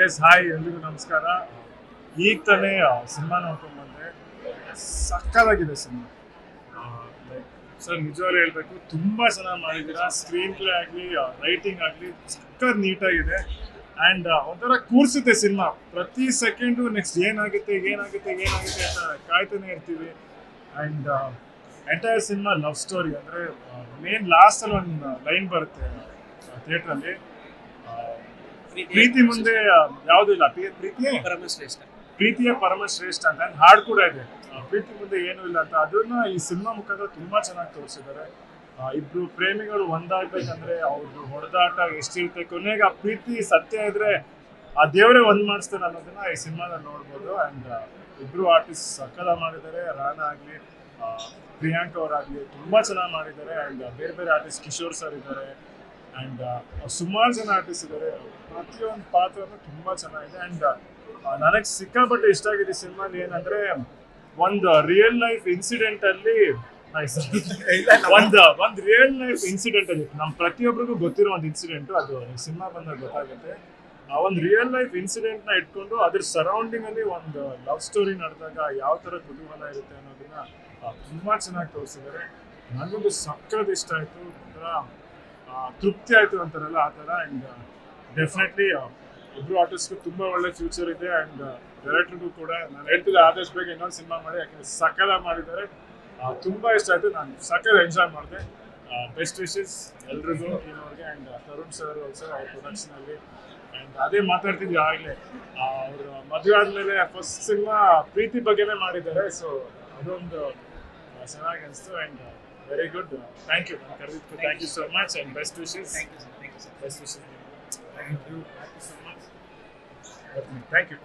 S, hi, ಎಲ್ರಿಗೂ ನಮಸ್ಕಾರ. ಈಗ ತಾನೇ ಸಿನಿಮಾ ನೋಡ್ಕೊಂಡು ಬಂದೆ. ಸಕ್ಕತ್ತಾಗಿದೆ ಸಿನಿಮಾ. ಸರ್, ನಿಜವಾಗ್ಲೂ ಹೇಳ್ಬೇಕು, ತುಂಬಾ ಚೆನ್ನಾಗಿ ಮಾಡಿದ್ದೀರಾ. ಸ್ಕ್ರೀನ್ ಪ್ಲೇ ಆಗಲಿ ರೈಟಿಂಗ್ ಆಗಲಿ, ಸಕ್ಕತ್ ನೀಟಾಗಿದೆ. ಆ್ಯಂಡ್ ಒಂಥರ ಕೂರಿಸುತ್ತೆ ಸಿನಿಮಾ. ಪ್ರತಿ ಸೆಕೆಂಡು ನೆಕ್ಸ್ಟ್ ಏನಾಗುತ್ತೆ ಏನಾಗುತ್ತೆ ಏನಾಗುತ್ತೆ ಅಂತ ಕಾಯ್ತಾನೆ ಇರ್ತೀವಿ. And entire cinema love story ಅಂದರೆ ಮೇನ್ ಲಾಸ್ಟಲ್ಲಿ ಒಂದು ಲೈನ್ ಬರುತ್ತೆ ಥಿಯೇಟ್ರಲ್ಲಿ ಪ್ರೀತಿ ಮುಂದೆ ಯಾವುದೂ ಇಲ್ಲ ಪ್ರೀತಿ? ಪ್ರೀತಿಯೇ ಪರಮಶ್ರೇಷ್ಠ. ಪ್ರೀತಿಯ ಪರಮ ಶ್ರೇಷ್ಠ ಅಂತ ಹಾಡ್ ಕೂಡ ಇದೆ. ಪ್ರೀತಿ ಮುಂದೆ ಏನೂ ಇಲ್ಲ ಅಂತ. ಅದನ್ನ ಈ ಸಿನಿಮಾ ಮುಖಾಂತರ ತುಂಬಾ ಚೆನ್ನಾಗಿ ತೋರಿಸಿದ್ದಾರೆ. ಇಬ್ರು ಪ್ರೇಮಿಗಳು ಒಂದಾಗ್ಬೇಕಂದ್ರೆ ಅವ್ರದ್ದು ಹೊಡೆದಾಟ ಎಷ್ಟಿರುತ್ತೆ ಕೊನೆಗೆ ಆ ಪ್ರೀತಿ ಸತ್ಯ ಇದ್ರೆ ಆ ದೇವರೇ ಒಂದ್ ಮಾಡಿಸ್ತಾರೆ ಅನ್ನೋದನ್ನ ಈ ಸಿನಿಮಾದಲ್ಲಿ ನೋಡ್ಬೋದು. ಅಂಡ್ ಇಬ್ರು ಆರ್ಟಿಸ್ಟ್ ಸಕಲ ಮಾಡಿದ್ದಾರೆ. ರಾಣಾ ಆಗ್ಲಿ ಪ್ರಿಯಾಂಕ ಅವರಾಗ್ಲಿ ತುಂಬಾ ಚೆನ್ನಾಗಿ ಮಾಡಿದ್ದಾರೆ. ಅಂಡ್ ಬೇರೆ ಬೇರೆ ಆರ್ಟಿಸ್ಟ್ ಕಿಶೋರ್ ಸರ್ ಇದ್ದಾರೆ. ಸುಮಾರು ಜನ ಆರ್ಟಿಸ್ಟ್ ಇದ್ದಾರೆ ಪ್ರತಿಯೊಂದು ಪಾತ್ರನೂ ತುಂಬ ಚೆನ್ನಾಗಿದೆ. ಆ್ಯಂಡ್ ನನಗೆ ಸಿಕ್ಕಾಪಟ್ಟೆ ಇಷ್ಟ ಆಗಿದೆ ಸಿನಿಮಾಲಿ ಏನಂದ್ರೆ ಒಂದು ರಿಯಲ್ ಲೈಫ್ ಇನ್ಸಿಡೆಂಟ್ ಅಲ್ಲಿ ಒಂದು ಒಂದು ರಿಯಲ್ ಲೈಫ್ ಇನ್ಸಿಡೆಂಟ್ ಅಲ್ಲಿ ನಮ್ ಪ್ರತಿಯೊಬ್ಬರಿಗೂ ಗೊತ್ತಿರೋ ಒಂದು ಇನ್ಸಿಡೆಂಟ್ ಅದು ಸಿನಿಮಾ ಬಂದಾಗ ಗೊತ್ತಾಗುತ್ತೆ. ಆ ಒಂದು ರಿಯಲ್ ಲೈಫ್ ಇನ್ಸಿಡೆಂಟ್ನ ಇಟ್ಕೊಂಡು ಅದ್ರ ಸರೌಂಡಿಂಗ್ ಅಲ್ಲಿ ಒಂದು ಲವ್ ಸ್ಟೋರಿ ನಡೆದಾಗ ಯಾವ ತರ ಕುತೂಹಲ ಇರುತ್ತೆ ಅನ್ನೋದನ್ನ ತುಂಬಾ ಚೆನ್ನಾಗಿ ತೋರಿಸಿದ್ದಾರೆ. ನನಗೊಂದು ಸಕ್ಕತ್ ಇಷ್ಟ ಆಯ್ತು. ಒಂಥರ ತೃಪ್ತಿ ಆಯಿತು ಅಂತಾರಲ್ಲ, ಆ ಥರ. ಆ್ಯಂಡ್ ಡೆಫಿನೆಟ್ಲಿ ಇಬ್ರು ಆರ್ಟಿಸ್ಟ್ಗೂ ತುಂಬ ಒಳ್ಳೆ ಫ್ಯೂಚರ್ ಇದೆ. ಆ್ಯಂಡ್ ಡೈರೆಕ್ಟರ್ಗೂ ಕೂಡ ನಾನು ಹೇಳ್ತಿದ್ದೆ ಆದಷ್ಟು ಬೇಗ ಇನ್ನೊಂದು ಸಿನಿಮಾ ಮಾಡಿ, ಯಾಕಂದರೆ ಸಕಲ ಮಾಡಿದ್ದಾರೆ. ತುಂಬ ಇಷ್ಟ ಆಯಿತು. ನಾನು ಸಕಲ ಎಂಜಾಯ್ ಮಾಡಿದೆ. ಬೆಸ್ಟ್ ವಿಶಸ್ ಎಲ್ರಿಗೂ ಟೀಮವ್ರಿಗೆ ಆ್ಯಂಡ್ ತರುಣ್ ಸರ್ ಆಲ್ಸೋ ಅವ್ರ ಪ್ರೊಡಕ್ಷನಲ್ಲಿ ಆ್ಯಂಡ್ ಅದೇ ಮಾತಾಡ್ತಿದ್ವಿ ಆಗಲೇ. ಅವರು ಮದುವೆ ಆದಮೇಲೆ ಫಸ್ಟ್ ಸಿನಿಮಾ ಪ್ರೀತಿ ಬಗ್ಗೆನೇ ಮಾಡಿದ್ದಾರೆ. ಸೊ ಅದೊಂದು ಚೆನ್ನಾಗಿ ಅನಿಸ್ತು. And Very good. Thank you. Thank, thank you so much and best wishes. Thank you, sir. Thank you, sir. Best wishes. Thank you. Thank you so much. Thank you.